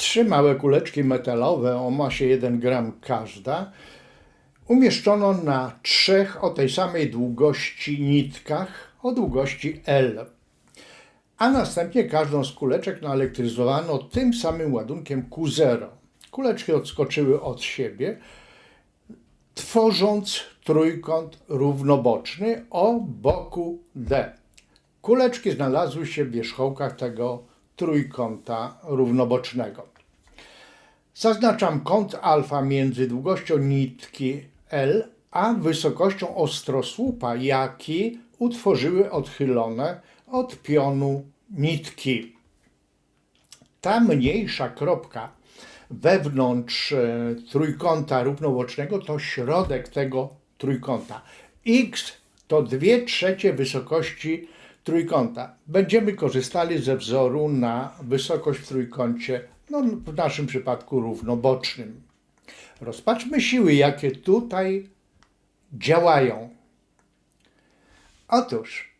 Trzy małe kuleczki metalowe o masie 1 gram każda umieszczono na trzech o tej samej długości nitkach o długości L. A następnie każdą z kuleczek naelektryzowano tym samym ładunkiem Q0. Kuleczki odskoczyły od siebie, tworząc trójkąt równoboczny o boku D. Kuleczki znalazły się w wierzchołkach tego trójkąta równobocznego. Zaznaczam kąt alfa między długością nitki L a wysokością ostrosłupa, jaki utworzyły odchylone od pionu nitki. Ta mniejsza kropka wewnątrz e, trójkąta równobocznego to środek tego trójkąta. X to 2 trzecie wysokości trójkąta. Będziemy korzystali ze wzoru na wysokość w trójkącie, no w naszym przypadku równobocznym. Rozpatrzmy siły, jakie tutaj działają. Otóż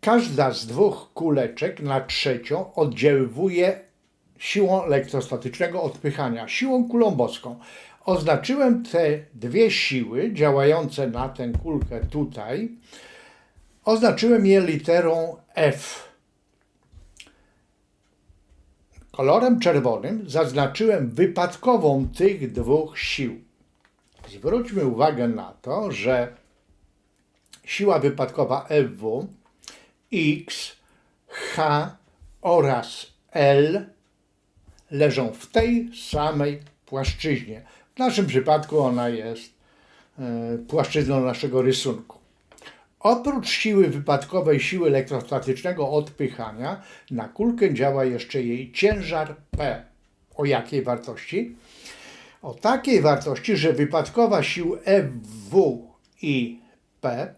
każda z dwóch kuleczek na trzecią oddziaływuje siłą elektrostatycznego odpychania, siłą kulombowską. Oznaczyłem te dwie siły działające na tę kulkę tutaj, oznaczyłem je literą F. Kolorem czerwonym zaznaczyłem wypadkową tych dwóch sił. Zwróćmy uwagę na to, że siła wypadkowa FW, X, H oraz L leżą w tej samej płaszczyźnie. W naszym przypadku ona jest e, płaszczyzną naszego rysunku. Oprócz siły wypadkowej siły elektrostatycznego odpychania, na kulkę działa jeszcze jej ciężar P. O jakiej wartości? O takiej wartości, że wypadkowa sił FW i P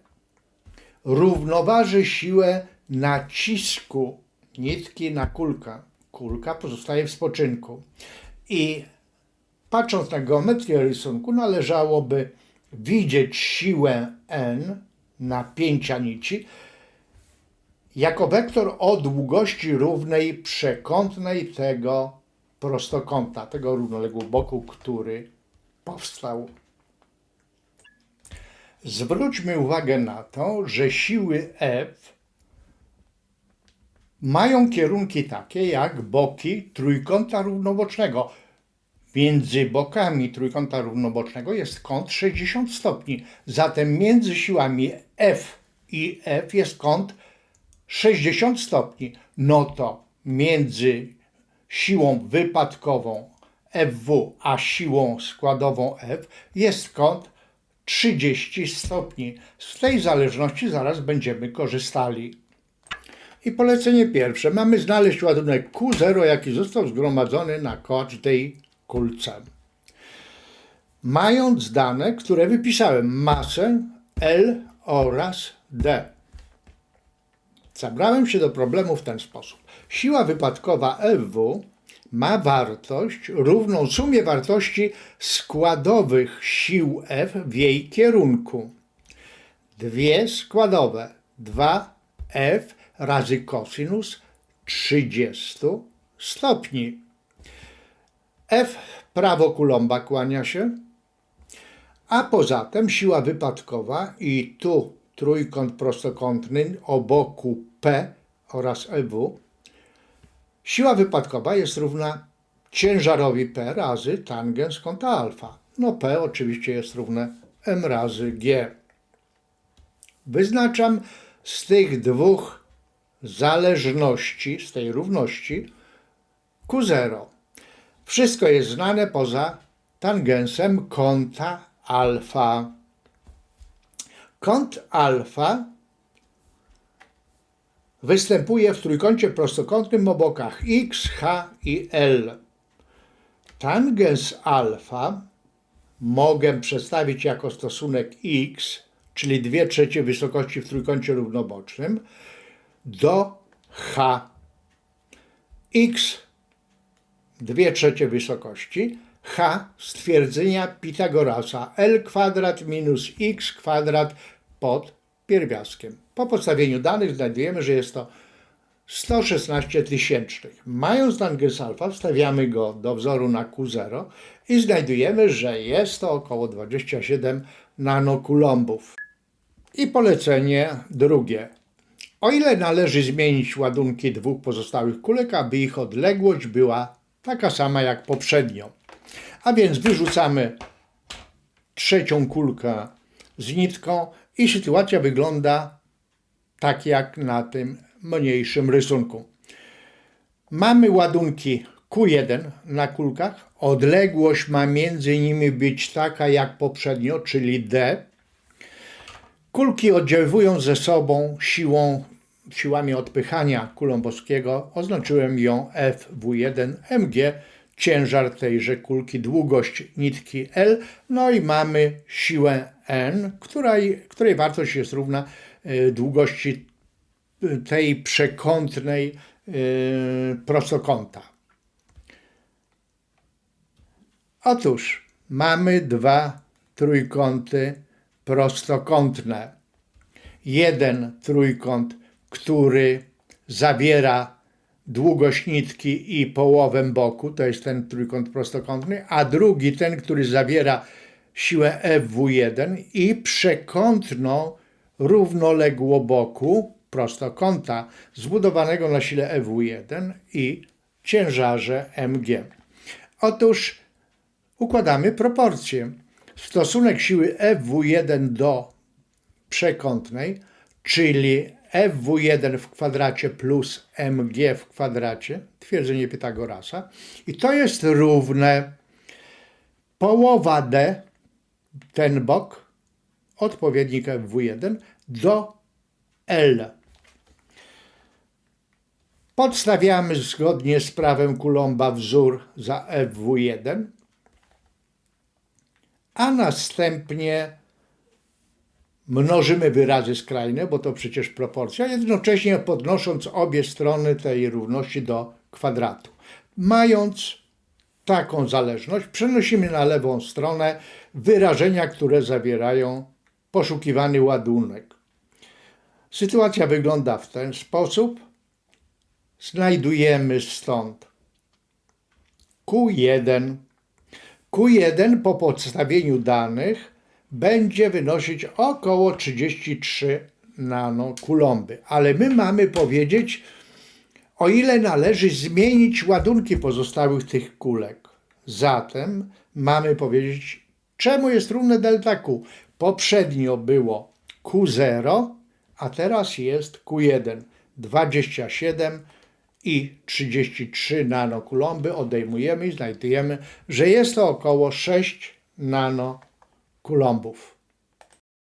równoważy siłę nacisku nitki na kulkę. Kulka pozostaje w spoczynku. I patrząc na geometrię rysunku, należałoby widzieć siłę N napięcia nici jako wektor o długości równej przekątnej tego prostokąta, tego równoległego boku, który powstał. Zwróćmy uwagę na to, że siły F mają kierunki takie jak boki trójkąta równobocznego. Między bokami trójkąta równobocznego jest kąt 60 stopni. Zatem między siłami F i F jest kąt 60 stopni. No to między siłą wypadkową FW a siłą składową F jest kąt 30 stopni. Z tej zależności zaraz będziemy korzystali. I polecenie pierwsze. Mamy znaleźć ładunek Q0, jaki został zgromadzony na każdej kulce. Mając dane, które wypisałem, masę L oraz D. Zabrałem się do problemu w ten sposób. Siła wypadkowa FW ma wartość równą sumie wartości składowych sił F w jej kierunku. Dwie składowe 2F razy kosinus 30 stopni. F prawo kulomba kłania się, a poza tym siła wypadkowa i tu trójkąt prostokątny o boku P oraz EW. Siła wypadkowa jest równa ciężarowi P razy tangens kąta alfa. No P oczywiście jest równe M razy G. Wyznaczam z tych dwóch zależności, z tej równości Q0. Wszystko jest znane poza tangensem kąta alfa. Kąt alfa występuje w trójkącie prostokątnym o bokach x, h i l. Tangens alfa mogę przedstawić jako stosunek x, czyli 2 trzecie wysokości w trójkącie równobocznym, do h. x 2 trzecie wysokości, h stwierdzenia Pitagorasa L kwadrat minus x kwadrat pod pierwiastkiem. Po podstawieniu danych znajdujemy, że jest to 116 tysięcznych. Mając Langes alfa, wstawiamy go do wzoru na Q0 i znajdujemy, że jest to około 27 nanokulombów. I polecenie drugie. O ile należy zmienić ładunki dwóch pozostałych kulek, aby ich odległość była taka sama jak poprzednio. A więc wyrzucamy trzecią kulkę z nitką i sytuacja wygląda tak jak na tym mniejszym rysunku. Mamy ładunki Q1 na kulkach. Odległość ma między nimi być taka jak poprzednio, czyli D. Kulki oddziaływują ze sobą siłą, siłami odpychania kulombowskiego. Oznaczyłem ją FW1MG, ciężar tejże kulki, długość nitki L. No i mamy siłę N, której, której wartość jest równa y, długości y, tej przekątnej y, prostokąta. Otóż mamy dwa trójkąty prostokątne. Jeden trójkąt, który zawiera długość nitki i połowę boku, to jest ten trójkąt prostokątny, a drugi ten, który zawiera siłę FW1 i przekątną równoległoboku prostokąta zbudowanego na sile FW1 i ciężarze mg. Otóż układamy proporcje. Stosunek siły FW1 do przekątnej, czyli FW1 w kwadracie plus mg w kwadracie, twierdzenie Pitagorasa, i to jest równe połowa d, ten bok, odpowiednik FW1, do L. Podstawiamy zgodnie z prawem Coulomba wzór za FW1, a następnie mnożymy wyrazy skrajne, bo to przecież proporcja, jednocześnie podnosząc obie strony tej równości do kwadratu. Mając taką zależność, przenosimy na lewą stronę wyrażenia, które zawierają poszukiwany ładunek. Sytuacja wygląda w ten sposób. Znajdujemy stąd Q1. Q1 po podstawieniu danych będzie wynosić około 33 nanokulomby, ale my mamy powiedzieć, o ile należy zmienić ładunki pozostałych tych kulek. Zatem mamy powiedzieć, czemu jest równe delta Q. Poprzednio było Q0, a teraz jest Q1. 27 i 33 nanokulomby odejmujemy i znajdujemy, że jest to około 6 nanokulombów.